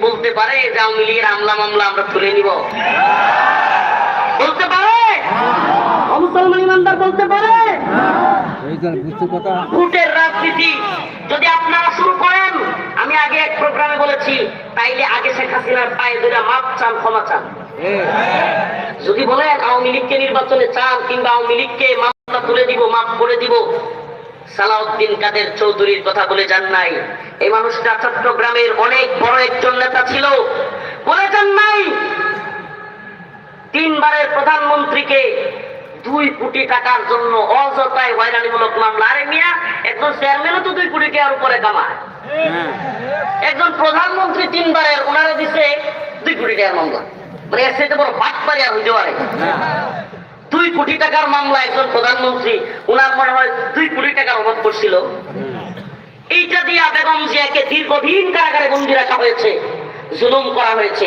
বলতে পারে যে আওয়ামী লীগের আমলা মামলা আমরা তুলে নিব? বলতে পারে? যদি আপনারা শুরু করেন, আমি আগে এক প্রোগ্রামে বলেছি, তাইলে আগে চান চান। যদি বলেন আওয়ামী লীগকে নির্বাচনে চান কিংবা আওয়ামী লীগকে মামলা তুলে দিব, মাফ করে দিব সালাউদ্দিন কাদের চৌধুরীর কথা বলে যান নাই। এই মানুষটা চট্টগ্রামের অনেক বড় একজন নেতা ছিল। বলে যান নাই, তিনবারের প্রধানমন্ত্রীকে দুই কোটি টাকার জন্য অযথায় হয়রানিমূলক মামলা। আরে মিয়া, একজন চেয়ারম্যানও তো দুই কোটি টাকার উপরে কামায়। একজন প্রধানমন্ত্রী তিনবারের, ওনারা দিছে দুই কোটি টাকার মামলা। মানে এর সাথে বড় বাদ পারি আর হইতে পারে। দুই কোটি টাকার মামলা একজন প্রধানমন্ত্রী ওনার মনে হয় দুই কোটি টাকার অভাব করছিল এইটা দিয়া বেগম জিয়াকে দীর্ঘদিন কারাগারে বন্দি রাখা হয়েছে, জুলুম করা হয়েছে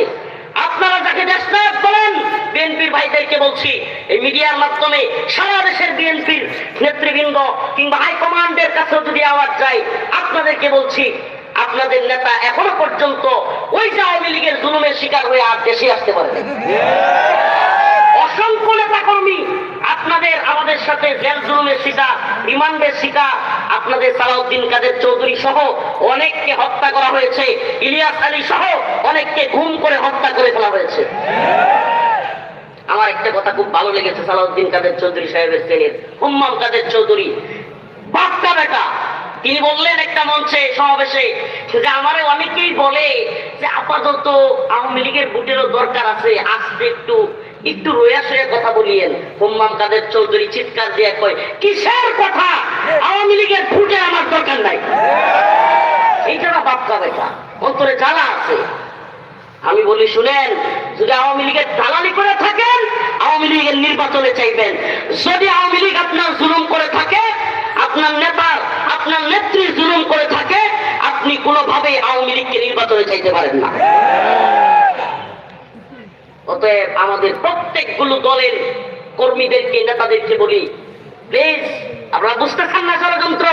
আপনারা যাকে দেশনায়ক বলেন, বিএনপির ভাইদেরকে বলছি, এই মিডিয়ার মাধ্যমে সারা দেশের বিএনপির নেতৃবৃন্দ কিংবা হাইকমান্ডের কাছে যদি আওয়াজ যায়, আপনাদেরকে বলছি, আপনাদের নেতা এখনও পর্যন্ত ওই যে আওয়ামী লীগের জুলুমের শিকার হয়ে আর দেশে আসতে পারে। আপনাদের, আমাদের সাথে জেল জুলুমের আপনাদের সালাউদ্দিন কাদের চৌধুরী সহ অনেককে হত্যা করা হয়েছে। ইলিয়াস আলী সহ অনেককে ঘুম করে হত্যা করে ফেলা হয়েছে। আমার একটা কথা খুব ভালো লেগেছে সালাউদ্দিন কাদের চৌধুরী সাহেবের শ্রেণির। হুম্মাম কাদের চৌধুরী, বাচ্চা বেটা, তিনি বললেন একটা মঞ্চে, সমাবেশে, যে আমারে অনেকেই বলে যে আপাতত আওয়ামী লীগের ভোটেরও দরকার আছে আসতে একটু একটু রয়া সয়ে কথা বলিয়েন। হুম্মাম কাদের চৌধুরী চিৎকার দিয়ে কয়, কিসের কথা? আওয়ামী লীগের ভোটে আমার দরকার নাই। এইটা না বাপকা বেটা অন্তরে জ্বালা আছে। আমি বলি, শুনেন, যদি আওয়ামী লীগের দালালি করে থাকেন, আওয়ামী লীগের নির্বাচনে চাইবেন। যদি আওয়ামী লীগ আপনার জুলুম করে থাকে, আপনার নেতার, আপনার নেত্রী জুলুম করে থাকে, আপনি কোনোভাবেই আওয়ামী লীগকে নির্বাচনে চাইতে পারেন না। অতএব আমাদের প্রত্যেকগুলো দলের কর্মীদেরকে, নেতাদেরকে বলি প্লিজ আপনারা বুঝতেছেন না ষড়যন্ত্র?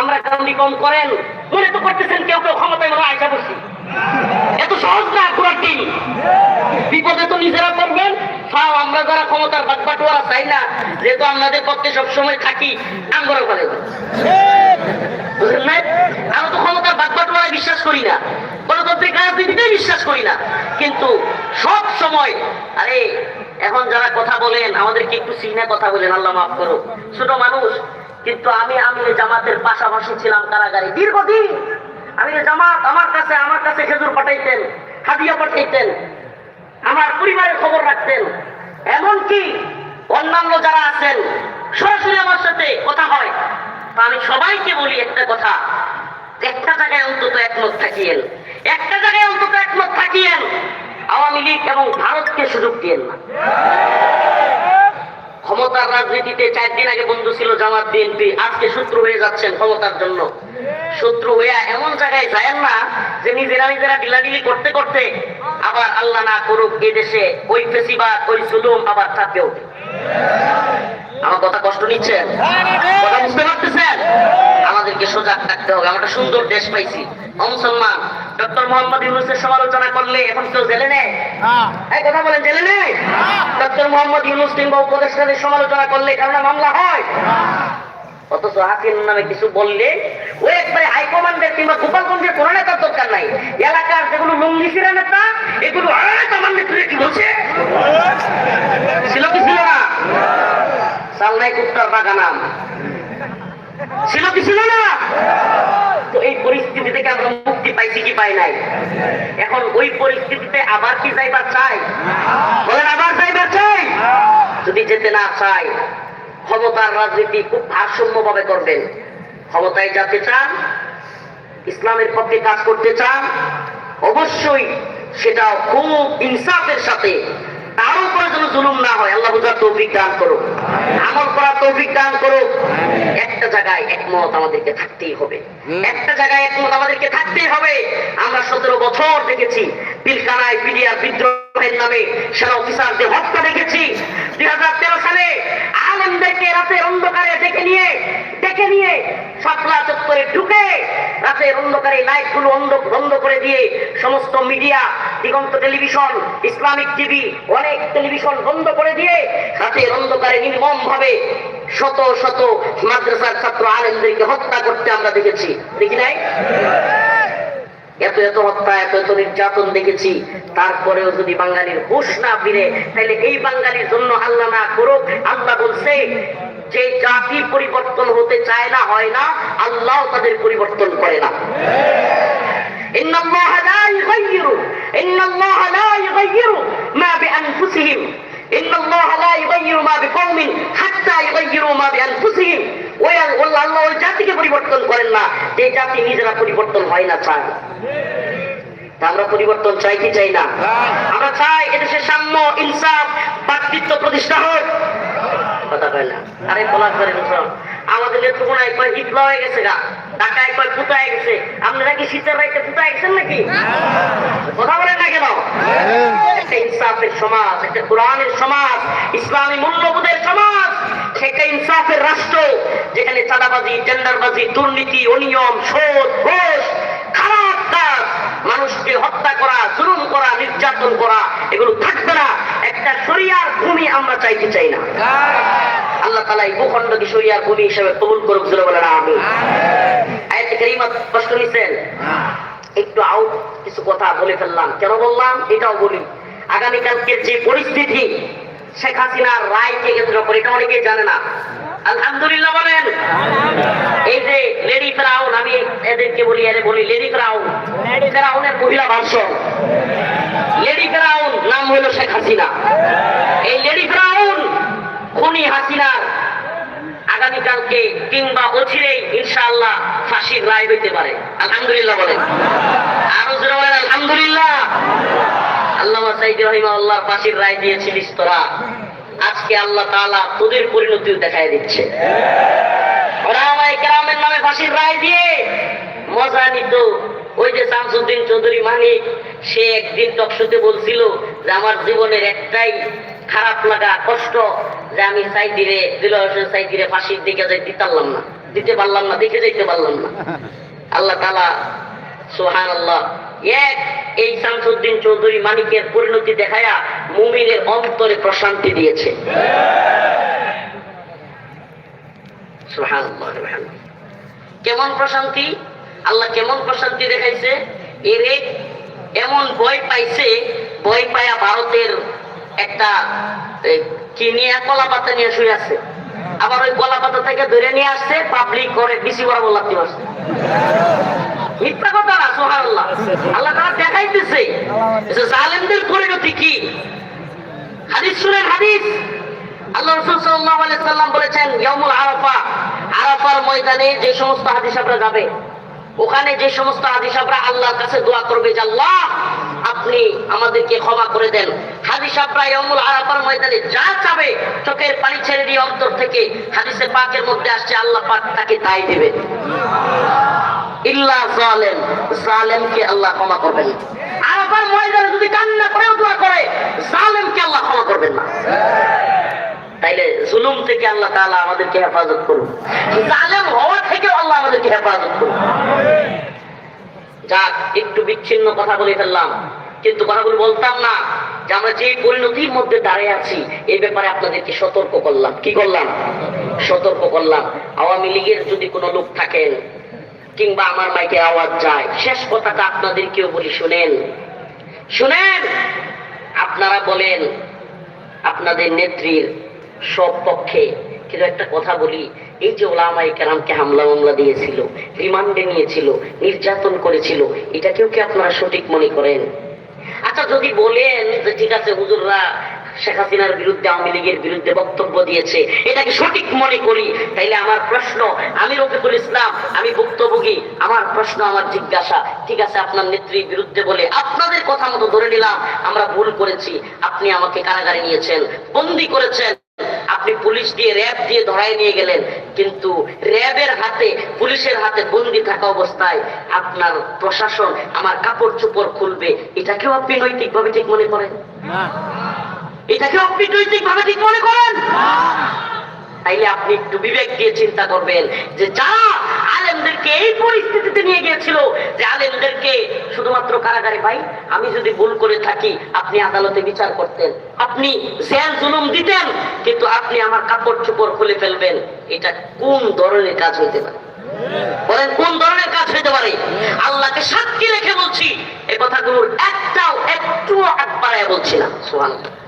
আমরা কারণি কম করেন। মনে তো করতেছেন কেউ কেউ ক্ষমতায় আমরা আয়সা বসছি এত সহজ না ঘোরাটি বিপদে তো নিজেরা করবেন ফাও আমরা যারা ক্ষমতার বাটবাটোয়ারা চাই না? যেহেতু আমাদের পক্ষে সবসময় থাকি আমরা ফেলে বুঝলেন না আমরা তো ক্ষমতার বাটবাটোয়ারা বিশ্বাস করি না গণতান্ত্রিক রাজনীতিতে বিশ্বাস করি না কিন্তু সব সময়। আরে, এখন যারা কথা বলেন, আমাদেরকে একটু সিনে কথা বলেন, আল্লাহ মাফ করো ছোট মানুষ, কিন্তু আমি আমি জামাতের পাশাপাশি ছিলাম কারাগারে দীর্ঘদিন। আমি জামাত আমার কাছে আমার কাছে খেজুর পাঠাইতেন, হাদিয়া পাঠাইতেন, আমার পরিবারের খবর রাখতেন। এমনকি অন্যান্য যারা আছেন, সরাসরি আমার সাথে কথা হয়। তা আমি সবাইকে বলি একটা কথা, একটা জায়গায় অন্তত একমত থাকিয়েন। একটা জায়গায় অন্তত একমত থাকিয়েন। আওয়ামী লীগ এবং ভারতকে সুযোগ দিয়েন না ক্ষমতার রাজনীতিতে চার দিন আগে বন্ধু ছিল জামাত, বিএনপি। আজকে শত্রু হয়ে যাচ্ছেন ক্ষমতার জন্য। শত্রু হয়ে এমন জায়গায় যায় না যে নিজেরা নিজেরা ডিলাডিলি করতে করতে আবার আল্লাহ না করুক এ দেশে ওই ফেসিবাদ, ওই জুলুম আবার থাকে ওঠে আমার কথা কষ্ট নিচ্ছেন? আমাদেরকে সজাগ থাকতে হবে। আমরা সুন্দর দেশ পাইছি। ও মুসলমান ডক্টর মোহাম্মদ ইউনুসের সমালোচনা করলে এখন কেউ জেলে নেয়? এই কথা বলেন জেলে নেই ডক্টর মোহাম্মদ ইউনুস কিংবা উপদেষ্টাদের সমালোচনা করলে কারণ মামলা হয়? অথচ হাসিন নামে কিছু বললে ও একবারে হাইকমান্ডের কিংবা গোপালগঞ্জের কোনো নেতার দরকার নাই। এলাকার যেগুলো লুঙ্গিসিরা নেতা এগুলো "আরে, আমার নেত্রী কি বলছে? ছিল কি ছিল না? সালনাই কুত্তার বাগানাম ছিল কি ছিল না? তো এই পরিস্থিতি থেকে আমরা মুক্তি পাইছি কি পাই নাই? এখন ওই পরিস্থিতিতে আবার কি যাইবার চাই? বলেন, আবার যাইবার চাই? যদি যেতে না চাই, ক্ষমতার রাজনীতি খুব ভারসাম্য ভাবে করবেন। ক্ষমতায় যেতে চান, ইসলামের পক্ষে কাজ করতে চান, অবশ্যই সেটা খুব ইনসাফের সাথে। তার উপরে যেন জুলুম না হয়, আল্লাহ বুঝার তৌফিক দান করুক। আমল করার তৌফিক দান করুক। একটা জায়গায় একমত আমাদেরকে থাকতেই হবে। একটা জায়গায় একমত আমাদেরকে থাকতেই হবে। আমরা সতেরো বছর দেখেছি পিলকানায় পিডিয়ার বিদ্রোহের নামে সেনা অফিসারদের হত্যা দেখেছি। দুই হাজার তেরো সালে আনন্দকে রাতের অন্ধকারে ডেকে নিয়ে ডেকে নিয়ে শাপলা চত্বরে ঢুকে রাতের অন্ধকারে লাইটগুলো অন্ধ বন্ধ করে দিয়ে সমস্ত media Diganta television Islamic TV অনেক টেলিভিশন বন্ধ করে দিয়ে রাতের অন্ধকারে নির্মম ভাবে শত শত মাদ্রাসার ছাত্র আলেমদেরকে হত্যা করতে আমরা দেখেছি। দেখি নাই? এত এত হত্যা, এত এত নির্যাতন দেখেছি। তারপরেও যদি বাঙালির হুশ না ফিরে, তাহলে এই বাঙালির জন্য আল্লাহ না করুক, আল্লাহ বলছে, যে জাতি পরিবর্তন হতে চায় না, হয় না, আল্লাহ তাদের পরিবর্তন করে না। ইন্নাল্লাহ লা ইউগাইয়িরু ইন্নাল্লাহ লা ইউগাইয়িরু মা বিআনফুসিহিম। ওই জাতিকে পরিবর্তন করেন না। যে জাতি নিজেরা পরিবর্তন হয় না চায় আমরা পরিবর্তন চাই কি চাই না? আমরা চাই এদেশে সাম্য, ইনসাফ প্রতিষ্ঠা হোক। কথা কয় না? আরে বলা করেন আমাদের কয় হিটলা হয়ে গেছে গা কয় ফুটায় গেছে। আপনারা কি শীতের গেছেন নাকি? কথা বলেন না কেন? ইনসাফের সমাজ, একটা কোরআনের সমাজ, ইসলামী মূল্যবোধের সমাজ একটা ইনসাফের রাষ্ট্র, যেখানে চাঁদাবাজি, টেন্ডারবাজি, দুর্নীতি, অনিয়ম, শোধ, ঘোষ, খারাপ কাজ, মানুষকে হত্যা করা, জুলুম করা, নির্যাতন করা, এগুলো থাকবে না। একটা শরিয়ার ভূমি আমরা চাইতে চাই না। আল্লাহ তালা এই ভূখণ্ডকে শরিয়ার ভূমি হিসেবে কবুল করুক, জোরে বলে না আমি কষ্ট নিছেন একটু আউট কিছু কথা বলে ফেললাম। কেন বললাম? এটাও বলি। আগামীকালকে যে পরিস্থিতি শেখ হাসিনার রায়কে কেন্দ্র করে, এটা অনেকেই জানে না। আলহামদুলিল্লাহ বলেন, এই যে লেডি ফ্রাউন, আমি এদেরকে বলি আরে বলি লেডি ফ্রাউন। ফ্রাউনের মহিলা ভাষণ লেডি ফ্রাউন নাম হলো শেখ হাসিনা। এই লেডি ফ্রাউন খুনি হাসিনার আগামীকালকে কিংবা অচিরেই ইনশাআল্লাহ ফাঁসির রায় হইতে পারে। আলহামদুলিল্লাহ বলেন। আরও জোরে বলেন, আলহামদুলিল্লাহ। আল্লাহ সাইদ রহিমা আল্লাহ ফাঁসির রায় দিয়েছিলিস তোরা। আজকে আল্লাহ তাআলা তোদের পরিণতিও দেখায় দিচ্ছে। নামে ফাঁসির রায় দিয়ে মজা নিত। ওই যে শামসুদ্দিন চৌধুরী মানিক, সে একদিন টকশোতে বলছিল যে আমার জীবনের একটাই খারাপ লাগা, কষ্ট, যে আমি সাইদিরে, দিল সাইদিরে ফাঁসির দিকে যাই দিতে পারলাম না। দিতে পারলাম না, দেখে যাইতে পারলাম না। আল্লাহ তালা সোহান আল্লাহ এক, এই শামসুদ্দিন চৌধুরী মানিকের পরিণতি দেখায়া মুমিনের অন্তরে প্রশান্তি দিয়েছে। কেমন প্রশান্তি? আল্লাহ কেমন প্রশান্তি দেখাইছে? এরে এমন ভয় পাইছে, ভয় পায়া ভারতের একটা কি নিয়ে কলা পাতা নিয়ে শুয়ে আছে। আবার ওই কলা পাতা থেকে ধরে নিয়ে আসছে পাবলিক করে বেশি বড় বলাতে আসছে মিথ্যা সাল্লাম বলেছেন ময়দানে যে সমস্ত হাদিসাবরা যাবে, ওখানে যে সমস্ত হাদিসাবরা আল্লাহর কাছে দোয়া করবে যে, আল্লাহ, আপনি আমাদেরকে ক্ষমা করে দেন। হাদিসাবরা ইয়াউমুল আরাফার ময়দানে যা চাবে, চোখের পানি ছেড়ে দিয়ে অন্তর থেকে হাদিসে পাকের মধ্যে আসছে, আল্লাহ পাক তাকে তাই দিবে আল্লাহ ক্ষমা করবেন যদি আল্লাহ ক্ষমা করবেন না। তাইলে থেকে আল্লাহ আমাদেরকে হেফাজত করুন। থেকে আল্লাহ আমাদেরকে হেফাজত যাক, একটু বিচ্ছিন্ন কথা বলে ফেললাম। কিন্তু কথাগুলো বলতাম না, যে আমরা যে পরিণতির মধ্যে দাঁড়িয়ে আছি, এই ব্যাপারে আপনাদেরকে সতর্ক করলাম। কি করলাম? সতর্ক করলাম। আওয়ামী লীগের যদি কোনো লোক থাকেন কিংবা আমার মাইকে আওয়াজ যায়। শেষ কথাটা আপনাদেরকেও বলি, শুনেন। শুনেন, আপনারা বলেন, আপনাদের নেত্রীর সব পক্ষে কিন্তু একটা কথা বলি, এই যে ওলামাই কেরামকে হামলা মামলা দিয়েছিল, রিমান্ডে নিয়েছিল, নির্যাতন করেছিল, এটাকেও কি আপনারা সঠিক মনে করেন? আচ্ছা যদি বলেন যে ঠিক আছে, হুজুররা শেখ হাসিনার বিরুদ্ধে আওয়ামী লীগের বিরুদ্ধে বক্তব্য দিয়েছে। এটাকে সঠিক মনে করি। তাইলে আমার প্রশ্ন, আমি রফিকুল ইসলাম, আমি ভুক্তভোগী, আমার প্রশ্ন, আমার জিজ্ঞাসা। ঠিক আছে, আপনার নেত্রীর বিরুদ্ধে বলে আপনাদের কথা মতো ধরে নিলাম, আমরা ভুল করেছি। আপনি আমাকে কারাগারে নিয়েছেন, বন্দি করেছেন। আপনি পুলিশ দিয়ে র্যাব দিয়ে ধরায় নিয়ে গেলেন। কিন্তু র্যাবের হাতে, পুলিশের হাতে বন্দি থাকা অবস্থায় আপনার প্রশাসন আমার কাপড় চোপড় খুলবে। এটাকেও আপনি নৈতিকভাবে ঠিক মনে করেন? না। এটাকেও আপনি নৈতিকভাবে ঠিক মনে করেন? তাইলে আপনি একটু বিবেক দিয়ে চিন্তা করবেন যে যারা আলেমদেরকে এই পরিস্থিতিতে নিয়ে গিয়েছিল, যে আলেমদেরকে শুধুমাত্র কারাগারে ভাই আমি যদি ভুল করে থাকি, আপনি আদালতে বিচার করতেন। আপনি জেল জুলুম দিতেন, কিন্তু আপনি আমার কাপড় চোপড় খুলে ফেলবেন। এটা কোন ধরনের কাজ হইতে পারে? বলেন, কোন ধরনের কাজ হইতে পারে? আল্লাহকে সাক্ষী রেখে বলছি, এ কথাগুলোর একটাও একটু আট বাড়ায় বলছি না। সুবহানাল্লাহ।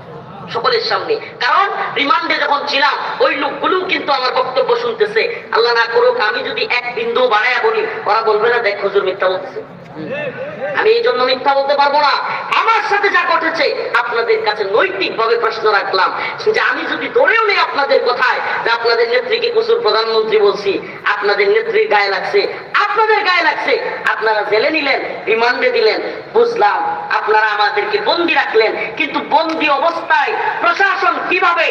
সকলের সামনে। কারণ রিমান্ডে যখন ছিলাম, ওই লোকগুলো কিন্তু আমার বক্তব্য শুনতেছে। আল্লাহ না করুক, আমি যদি এক বিন্দু বাড়াইয়া বলি, ওরা বলবে না, দেখ হুজুর মিথ্যা বলতেছে। আমি এই জন্য মিথ্যা বলতে পারব না। আমার সাথে যা ঘটেছে, আপনাদের কাছে নৈতিক ভাবে প্রশ্ন রাখলাম যে আমি যদি ধরেও নেই আপনাদের কথায় যে আপনাদের নেত্রীকে প্রধানমন্ত্রী বলছি, আপনাদের নেত্রীর গায়ে লাগছে, আপনাদের গায়ে লাগছে। আপনারা জেলে নিলেন, রিমান্ডে দিলেন, বুঝলাম আপনারা আমাদেরকে বন্দি রাখলেন, কিন্তু বন্দি অবস্থায় প্রশাসন কীভাবে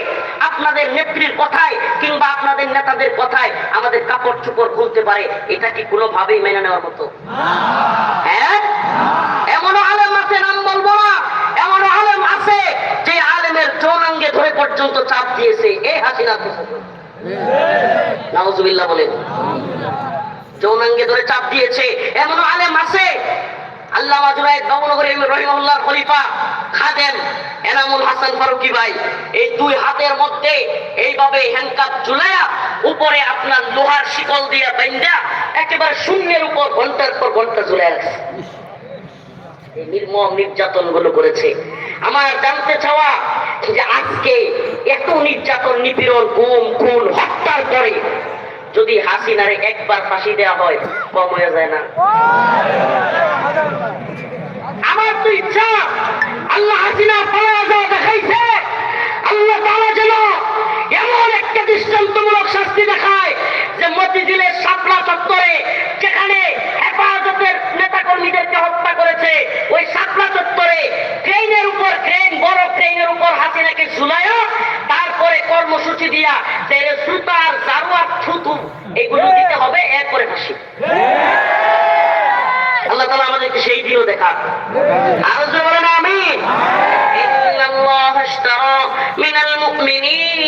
আপনাদের নেত্রীর কথায় কিংবা আপনাদের নেতাদের কথায় আমাদের কাপড় চোপড় খুলতে পারে, এটা কি কোনোভাবেই মেনে নেওয়ার মতো? হ্যাঁ? এমনও আলেম আছে, নাম বলব না। এমনও আলেম আছে, যে আলেমের ধরে পর্যন্ত চাপ দিয়েছে। এ হাসিনা নাউজুবিল্লাহ বলেন। যৌনাঙ্গে ধরে চাপ দিয়েছে। এমনও আলেম আছে। আল্লাহ মাজুরায় নবনগরী রহিমুল্লাহ খলিফা এনামুল হাসান ফারুকি ভাই, এই দুই হাতের মধ্যে এইভাবে হ্যান্ডকাপ ঝুলাইয়া উপরে আপনার লোহার শিকল দিয়ে বাইন্দা একেবারে শূন্যের উপর ঘণ্টার পর ঘণ্টা চলে এই নির্মম নির্যাতন আমার জানতে চাওয়া নির্যাতন গুম, খুন, হত্যার পরে যদি একবার দেওয়া হয় যায় না। আমার তো ইচ্ছা, আল্লাহ হাসিনা দেখাইছে। আল্লাহ যেন একটা দৃষ্টান্তমূলক শাস্তি দেখায় যে মতিঝিলের সাপলা চত্বরে যেখানে হেফাজতের নেতাকর্মীদেরকে হত্যা করেছে, ওই সাপলা চত্বরে ট্রেনের উপর ট্রেন বড় ট্রেনের উপর হাসিনাকে ঝুলায়, তারপরে কর্মসূচি দিয়া যে সুতার জারুয়ার থুতু, এগুলো দিতে হবে, এরপরে ফাঁসি। আল্লাহ তালা আমাদেরকে সেই দিনও দেখা আরও বলেন আমি মিনাল মুমিনিন।